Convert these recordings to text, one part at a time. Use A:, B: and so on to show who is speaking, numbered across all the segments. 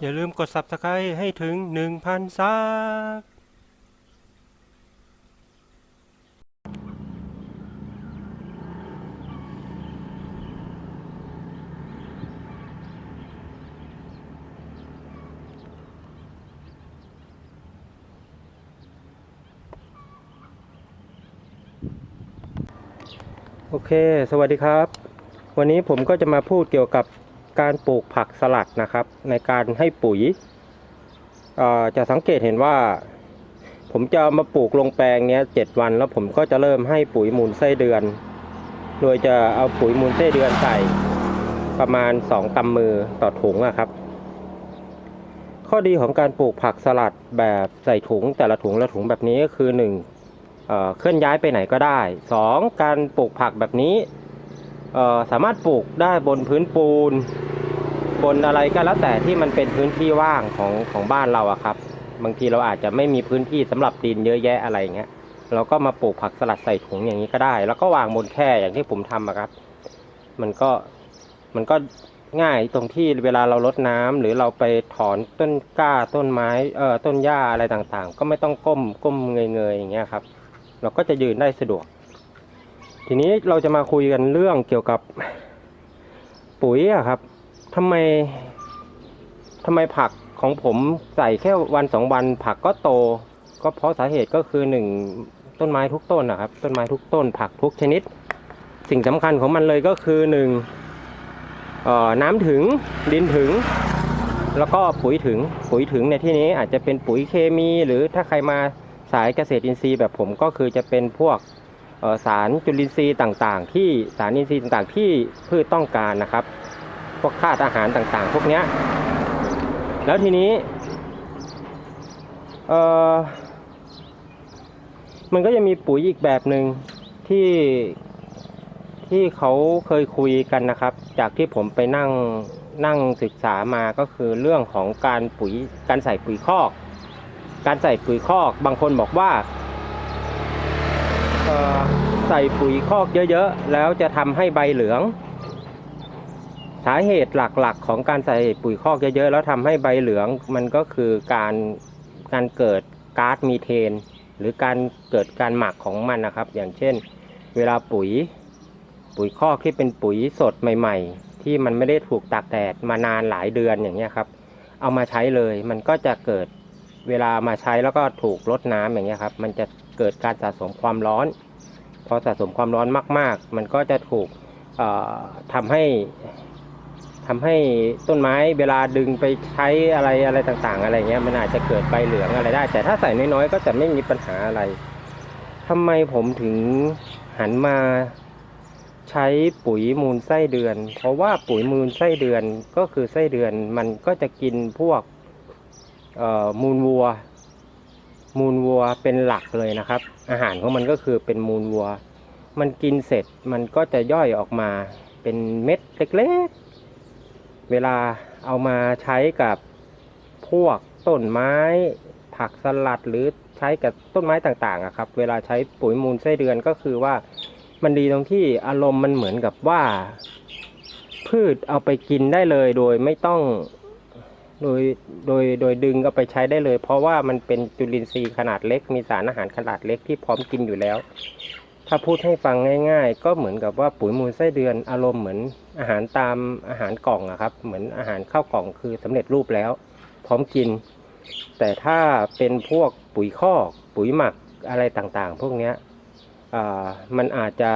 A: อย่าลืมกด subscribe ให้ถึง 1,000 ซับโอเค สวัสดีครับ วันนี้ผมก็จะมาพูดเกี่ยวกับ การปลูกผักสลัดนะครับ ในการให้ปุ๋ยจะสังเกตเห็นว่า ผมจะมาปลูกลงแปลงเนี้ยเจ็ดวัน แล้วผมก็จะเริ่มให้ปุ๋ยมูลไส้เดือน โดยจะเอาปุ๋ยมูลไส้เดือนใส่ประมาณสองกำมือต่อถุงอะครับ ข้อดีของการปลูกผักสลัดแบบใส่ถุงแต่ละถุงละถุงแบบนี้ก็คือหนึ่งเคลื่อนย้ายไปไหนก็ได้ 2. การปลูกผักแบบนี้ สามารถปลูกได้บนพื้นปูน บนอะไรก็แล้วแต่ที่มันเป็นพื้นที่ว่างของของบ้านเราอะครับ บางทีเราอาจจะไม่มีพื้นที่สำหรับดินเยอะแยะอะไรเงี้ยเราก็มาปลูกผักสลัดใส่ถุงอย่างนี้ก็ได้ แล้วก็วางบนแค่อย่างที่ผมทำอะครับ มันก็มันก็ง่ายตรงที่เวลาเราลดน้ำหรือเราไปถอนต้นกล้าต้นไม้เอ่อต้นหญ้าอะไรต่างๆ ก็ไม่ต้องก้มก้มเงยๆอย่างเงี้ยครับ เราก็จะยืนได้สะดวก ทีนี้เราจะมาคุยกันเรื่องเกี่ยวกับปุ๋ยอะครับทำไมทำไมผักของผมใส่แค่วันสองวันผักก็โต ก็เพราะสาเหตุก็คือหนึ่งต้นไม้ทุกต้นนะครับ ต้นไม้ทุกต้น ผักทุกชนิด สิ่งสำคัญของมันเลยก็คือหนึ่งน้ำถึงดินถึง แล้วก็ปุ๋ยถึงปุ๋ยถึงในที่นี้อาจจะเป็นปุ๋ยเคมี หรือถ้าใครมาสายเกษตรอินทรีย์แบบผมก็คือจะเป็นพวก สารจุลินทรีย์ต่างๆ ที่สารอินทรีย์ต่างๆ ที่พืชต้องการนะครับ พวกธาตุอาหารต่างๆ พวกเนี้ยแล้วทีนี้เออมันก็จะมีปุ๋ยอีกแบบหนึ่งที่ที่เขาเคยคุยกันนะครับ จากที่ผมไปนั่งนั่งศึกษามาก็คือเรื่องของการปุ๋ยการใส่ปุ๋ยคอก การใส่ปุ๋ยคอก บางคนบอกว่า ใส่ปุ๋ยคอกเยอะๆ แล้วจะทำให้ใบเหลือง สาเหตุหลักๆ ของการใส่ปุ๋ยคอกเยอะๆ แล้วทำให้ใบเหลืองมันก็คือการการเกิดก๊าซมีเทน หรือการเกิดการหมักของมันนะครับ อย่างเช่น เวลาปุ๋ยปุ๋ยคอกที่เป็นปุ๋ยสดใหม่ ๆ ที่มันไม่ได้ถูกตากแดดมานานหลายเดือนอย่างเงี้ยครับ เอามาใช้เลยมันก็จะเกิดเวลามาใช้แล้วก็ถูกลดน้ำอย่างเงี้ยครับ มันจะ เกิดการสะสมความร้อน พอสะสมความร้อนมาก ๆ มันก็จะถูกเอ่อทำให้ทำให้ต้นไม้เวลาดึงไปใช้อะไรอะไรต่างๆ อะไรเงี้ยมันอาจจะเกิดใบเหลืองอะไรได้ แต่ถ้าใส่น้อยๆก็จะไม่มีปัญหาอะไรทำไมผมถึงหันมาใช้ปุ๋ยมูลไส้เดือน เพราะว่าปุ๋ยมูลไส้เดือนก็คือไส้เดือนมันก็จะกินพวกมูลวัว มูลวัวเป็นหลักเลยนะครับ อาหารของมันก็คือเป็นมูลวัว มันกินเสร็จมันก็จะย่อยออกมาเป็นเม็ดเล็กๆ เวลาเอามาใช้กับพวกต้นไม้ ผักสลัดหรือใช้กับต้นไม้ต่างๆอะครับ เวลาใช้ปุ๋ยมูลไส้เดือนก็คือว่ามันดีตรงที่อารมณ์มันเหมือนกับว่า พืชเอาไปกินได้เลยโดยไม่ต้อง โดยโดยโดยดึงเอาไปใช้ได้เลย เพราะว่ามันเป็นจุลินทรีย์ขนาดเล็ก มีสารอาหารขนาดเล็กที่พร้อมกินอยู่แล้ว ถ้าพูดให้ฟังง่าย ๆ ก็เหมือนกับว่าปุ๋ยมูลไส้เดือนอารมณ์เหมือนอาหารตามอาหารกล่องอะครับ เหมือนอาหารข้าวกล่องคือสำเร็จรูปแล้ว พร้อมกิน แต่ถ้าเป็นพวกปุ๋ยคอกปุ๋ยหมักอะไรต่างๆ พวกเนี้ยมันอาจจะ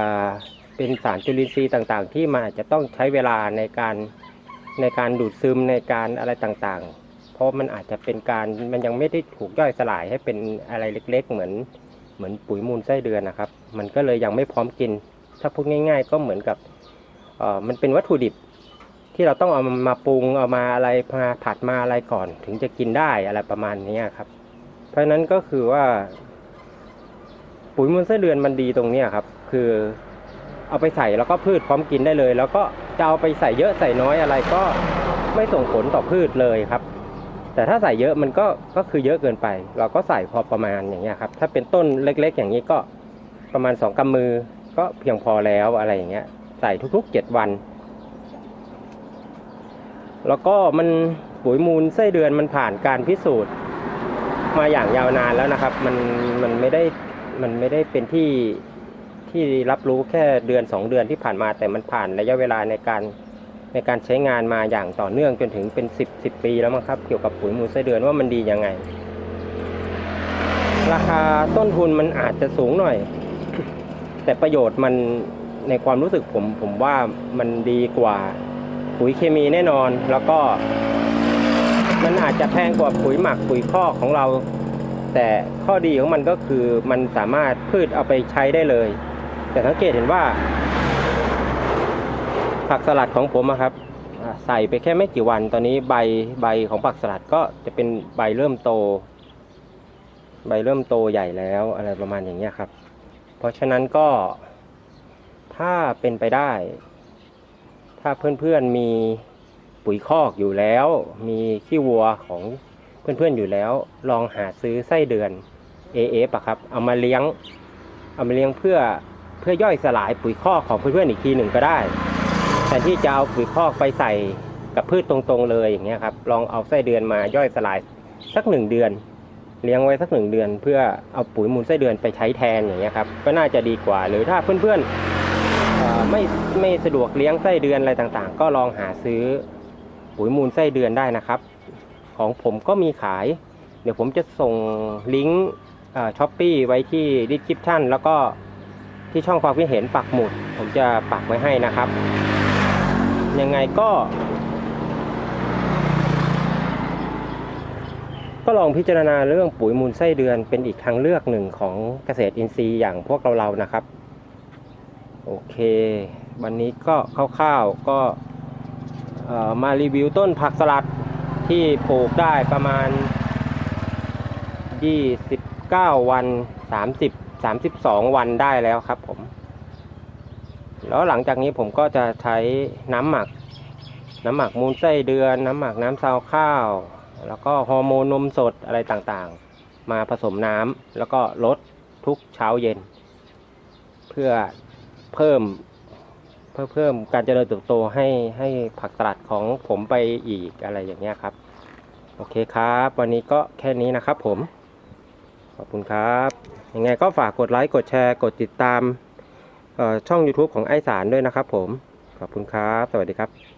A: เป็นสารจุลินทรีย์ต่างๆ ที่มันอาจจะต้องใช้เวลาในการ ในการดูดซึมในการอะไรต่างๆ เพราะมันอาจจะเป็นการมันยังไม่ได้ถูกย่อยสลายให้เป็นอะไรเล็ก ๆ เหมือนเหมือนปุ๋ยมูลไส้เดือนนะครับ มันก็เลยยังไม่พร้อมกิน ถ้าพูดง่าย ๆ ก็เหมือนกับเอ่อมันเป็นวัตถุดิบที่เราต้องเอามาปรุงเอามาอะไรมาผัดมาอะไรก่อน ถึงจะกินได้อะไรประมาณนี้ครับ เพราะฉะนั้นก็คือว่า ปุ๋ยมูลไส้เดือนมันดีตรงนี้ครับ คือเอาไปใส่แล้วก็พืชพร้อมกินได้เลย แล้วก็ จะเอาไปใส่เยอะใส่น้อยอะไรก็ไม่ส่งผลต่อพืชเลยครับ แต่ถ้าใส่เยอะมันก็ก็คือเยอะเกินไป เราก็ใส่พอประมาณอย่างเงี้ยครับ ถ้าเป็นต้นเล็ก ๆ อย่างนี้ก็ประมาณสองกำมือก็เพียงพอแล้วอะไรอย่างเงี้ย ใส่ทุกๆเจ็ดวัน แล้วก็มันปุ๋ยมูลไส้เดือนมันผ่านการพิสูจน์ มาอย่างยาวนานแล้วนะครับ มันมันไม่ได้มันไม่ได้เป็นที่ ที่รับรู้แค่เดือนสองเดือนที่ผ่านมาแต่มันผ่านระยะเวลาในการในการใช้งานมาอย่างต่อเนื่องจนถึงเป็นสิบสิบปีแล้วมั้งครับ เกี่ยวกับปุ๋ยมูลไส้เดือนว่ามันดียังไง ราคาต้นทุนมันอาจจะสูงหน่อย แต่ประโยชน์มันในความรู้สึกผมผมว่ามันดีกว่าปุ๋ยเคมีแน่นอนแล้วก็ มันอาจจะแพงกว่าปุ๋ยหมักปุ๋ยคอกของเรา แต่ข้อดีของมันก็คือมันสามารถพืชเอาไปใช้ได้เลย แต่สังเกตเห็นว่า ผักสลัดของผมอะครับใส่ไปแค่ไม่กี่วันตอนนี้ใบใบของผักสลัดก็จะเป็นใบเริ่มโต ใบเริ่มโตใหญ่แล้วอะไรประมาณอย่างเงี้ยครับ เพราะฉะนั้นก็ถ้าเป็นไปได้ ถ้าเพื่อนๆมีปุ๋ยคอกอยู่แล้ว มีขี้วัวของเพื่อนๆอยู่แล้ว ลองหาซื้อไส้เดือน AF อะครับ เอามาเลี้ยง เอามาเลี้ยงเพื่อ เพื่อย่อยสลายปุ๋ยคอกของเพื่อนๆอีกทีหนึ่งก็ได้แทนที่จะเอาปุ๋ยคอกไปใส่กับพืชตรงๆเลยอย่างเงี้ยครับลองเอาไส้เดือนมาย่อยสลายสักหนึ่งเดือน เลี้ยงไว้สักหนึ่งเดือน เพื่อเอาปุ๋ยมูลไส้เดือนไปใช้แทนอย่างเงี้ยครับก็น่าจะดีกว่า หรือถ้าเพื่อนๆไม่ไม่สะดวกเลี้ยงไส้เดือนอะไรต่างๆ ก็ลองหาซื้อปุ๋ยมูลไส้เดือนได้นะครับ ของผมก็มีขาย เดี๋ยวผมจะส่งลิงก์ช้อปปี้ไว้ที่ดิสคริปชันแล้วก็ ที่ช่องความคิดเห็นปักหมุด ผมจะปักไว้ให้นะครับ ยังไงก็ ก็ลองพิจารณาเรื่องปุ๋ยมูลไส้เดือนเป็นอีกทางเลือกหนึ่งของเกษตรอินทรีย์อย่างพวกเราเรานะครับ โอเค วันนี้ก็คร่าวๆก็เอ่อมารีวิวต้นผักสลัดที่ปลูกได้ประมาณ 29 วัน 30 32วันได้แล้วครับผม แล้วหลังจากนี้ผมก็จะใช้น้ำหมัก น้ำหมักมูลไส้เดือน น้ำหมักน้ำซาวข้าว แล้วก็ฮอร์โมนนมสดอะไรต่างๆ มาผสมน้ำแล้วก็ลดทุกเช้าเย็น เพื่อเพิ่มเพื่อเพิ่มการเจริญเติบโตให้ให้ผักสลัดของผมไปอีกอะไรอย่างเงี้ยครับ โอเคครับ วันนี้ก็แค่นี้นะครับผม ขอบคุณครับยังไงก็ฝากกดไลค์กดแชร์ กดติดตามช่อง YouTube ของไอสารด้วยนะครับผม ขอบคุณครับ สวัสดีครับ